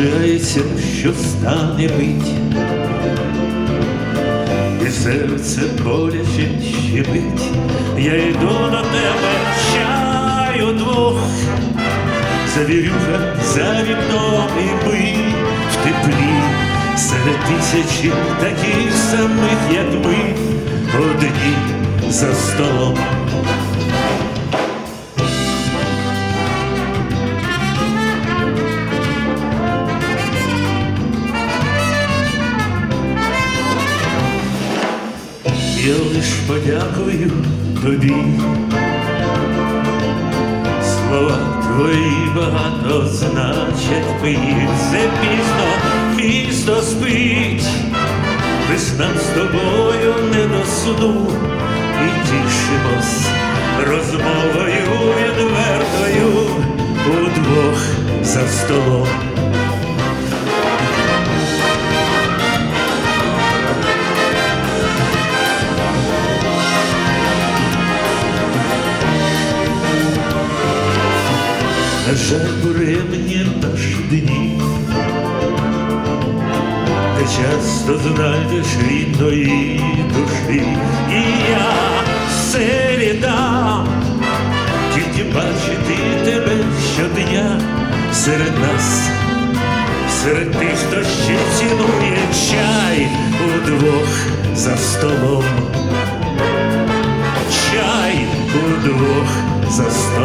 здається, що стане бить, і серце боляче щемить, я йду до тебе, чаю двох, завірюха за вікном і ми в теплі, серед тисячі таких самих, як ми, одні за столом. Я лиш подякую тобі. Слова твої багато значать мені. Все пізно, місто спить, лиш нам з тобою не до суду і тішимось розмовою відвертою удвох за столом. Жаль, буремні наші дні, Ти часто знайдеш рідної душі, і я віддам, тільки бачити тебе щодня серед нас, серед тих, хто ще цінує чай удвох за столом, чай удвох за столом.